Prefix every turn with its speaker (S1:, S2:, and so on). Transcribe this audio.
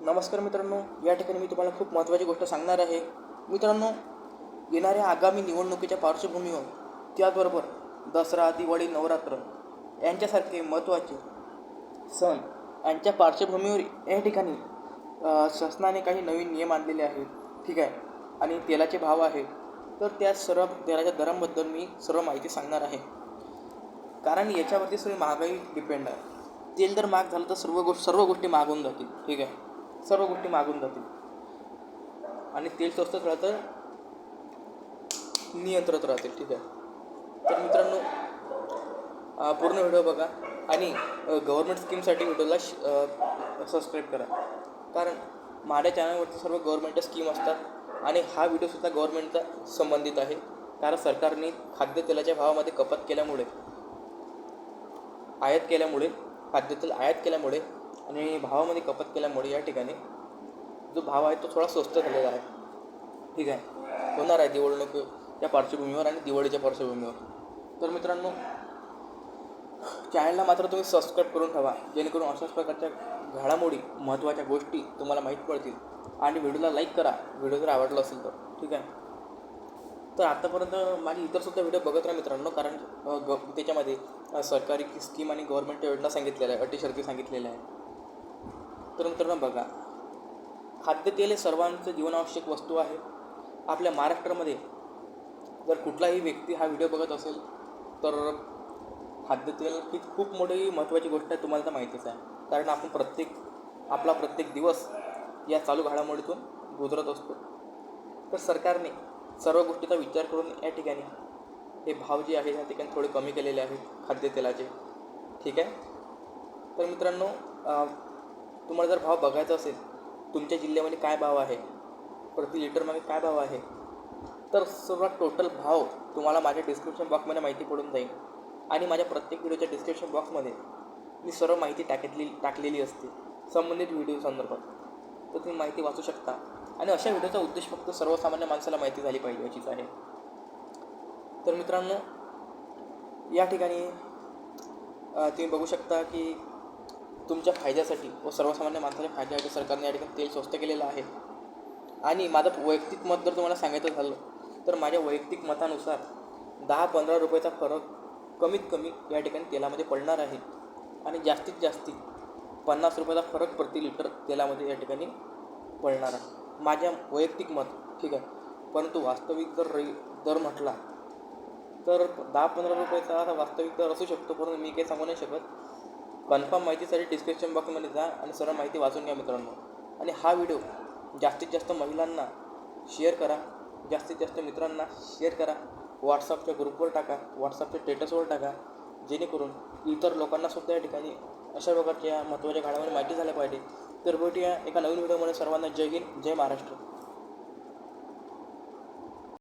S1: नमस्कार मित्रांनो या ठिकाणी मी तुम्हाला खूप महत्त्वाची गोष्ट सांगणार आहे. मित्रांनो येणाऱ्या आगामी निवडणुकीच्या पार्श्वभूमीवर त्याचबरोबर दसरा दिवाळी नवरात्र यांच्यासारखे महत्त्वाचे सण यांच्या पार्श्वभूमीवर या ठिकाणी शासनाने काही नवीन नियम आणलेले आहेत. ठीक आहे? आणि तेलाचे भाव आहेत. तर त्या सर्व तेलाच्या दरांबद्दल मी सर्व माहिती सांगणार आहे. कारण याच्यावरती सगळी महागाई डिपेंड आहे. तेल जर महाग झालं तर सर्व गोष्ट सर्व गोष्टी मागून जातील. ठीक आहे? सर्व गोष्टी मागून जातील. आणि तेल स्वस्त राहतं तर नियंत्रित राहतील. ठीक आहे? तर मित्रांनो पूर्ण व्हिडिओ बघा. आणि गव्हर्मेंट स्कीमसाठी व्हिडिओला सबस्क्राईब करा. कारण माझ्या चॅनलवरती सर्व गव्हर्मेंटच्या स्कीम असतात. आणि हा व्हिडिओसुद्धा गव्हर्मेंटचा संबंधित आहे. कारण सरकारने खाद्यतेलाच्या भावामध्ये कपात केल्यामुळे आयात केल्यामुळे खाद्यतेल आयात केल्यामुळे आणि भावामध्ये कपात केल्यामुळे या ठिकाणी जो भाव आहे तो थोडा स्वस्त झालेला आहे. ठीक आहे? होणार आहे निवडणूक या पार्श्वभूमीवर आणि दिवाळीच्या पार्श्वभूमीवर. तर मित्रांनो चॅनलला मात्र तुम्ही सबस्क्राईब करून ठेवा जेणेकरून अशाच प्रकारच्या घडामोडी महत्त्वाच्या गोष्टी तुम्हाला माहीत पडतील. आणि व्हिडिओला लाईक करा. व्हिडिओ जर आवडला असेल तर. ठीक आहे? तर आतापर्यंत माझी इतरसुद्धा व्हिडिओ बघत राहा मित्रांनो कारण ग त्याच्यामध्ये सरकारी स्कीम आणि गव्हर्नमेंटच्या योजना सांगितलेल्या आहे अटी शर्ती सांगितलेल्या आहे तर मित्रांनो बघा खाद्यतेल हे सर्वांचं जीवनावश्यक वस्तू आहे. आपल्या महाराष्ट्रामध्ये जर कुठलाही व्यक्ती हा व्हिडिओ बघत असेल तर खाद्यतेल ही खूप मोठी महत्त्वाची गोष्ट आहे तुम्हाला तर माहितीच आहे. कारण आपण प्रत्येक आपला प्रत्येक दिवस या चालू घडामोडीतून गुजरत असतो. तर सरकारने सर्व गोष्टीचा विचार करून या ठिकाणी हे भाव जे आहेत या ठिकाणी थोडे कमी केलेले आहेत खाद्यतेलाचे ठीक आहे? तर मित्रांनो तुम्हाला जर भाव बघायचा असेल तुमच्या जिल्ह्यामध्ये काय भाव आहे? प्रति लिटरमागे काय भाव आहे? तर सर्व टोटल भाव तुम्हाला माझ्या डिस्क्रिप्शन बॉक्समध्ये माहिती पडून जाईल. आणि माझ्या प्रत्येक व्हिडिओच्या डिस्क्रिप्शन बॉक्समध्ये मी सर्व माहिती टाकतली टाकलेली असते. संबंधित व्हिडिओ संदर्भात. तर तुम्ही माहिती वाचू शकता. आणि अशा व्हिडिओचा उद्देश फक्त सर्वसामान्य माणसाला माहिती झाली पाहिजे याचीच आहे. तर मित्रांनो या ठिकाणी तुम्ही बघू शकता की तुमच्या फायद्यासाठी व सर्वसामान्य माणसाच्या फायद्यासाठी सरकारने या ठिकाणी तेल स्वस्त केलेलं आहे. आणि माझं वैयक्तिक मत जर तुम्हाला सांगायचं झालं तर माझ्या वैयक्तिक मतानुसार दहा पंधरा रुपयाचा फरक कमीत कमी या ठिकाणी तेलामध्ये पडणार आहे. आणि जास्तीत जास्ती पन्नास रुपयाचा फरक प्रति लिटर तेलामध्ये या ठिकाणी पडणार आहे. माझ्या वैयक्तिक मत ठीक आहे. परंतु वास्तविक जर रे दर म्हटला तर दहा पंधरा रुपयाचा असा वास्तविक दर असू शकतो परंतु मी काही सांगू नाही शकत. कन्फर्म माहितीसाठी डिस्क्रिप्शन बॉक्समध्ये जा आणि सर्व माहिती वाचून घ्या मित्रांनो. आणि हा व्हिडिओ जास्तीत जास्त महिलांना शेअर करा जास्तीत जास्त मित्रांना शेअर करा. व्हॉट्सअपच्या ग्रुपवर टाका व्हॉट्सअपच्या स्टेटसवर टाका. जेणेकरून इतर लोकांना सुद्धा या ठिकाणी अशा प्रकारच्या महत्त्वाच्या घडामोडी माहिती झाल्या पाहिजे. तर भेटूया एका नवीन व्हिडिओमध्ये. सर्वांना जय हिंद जय महाराष्ट्र.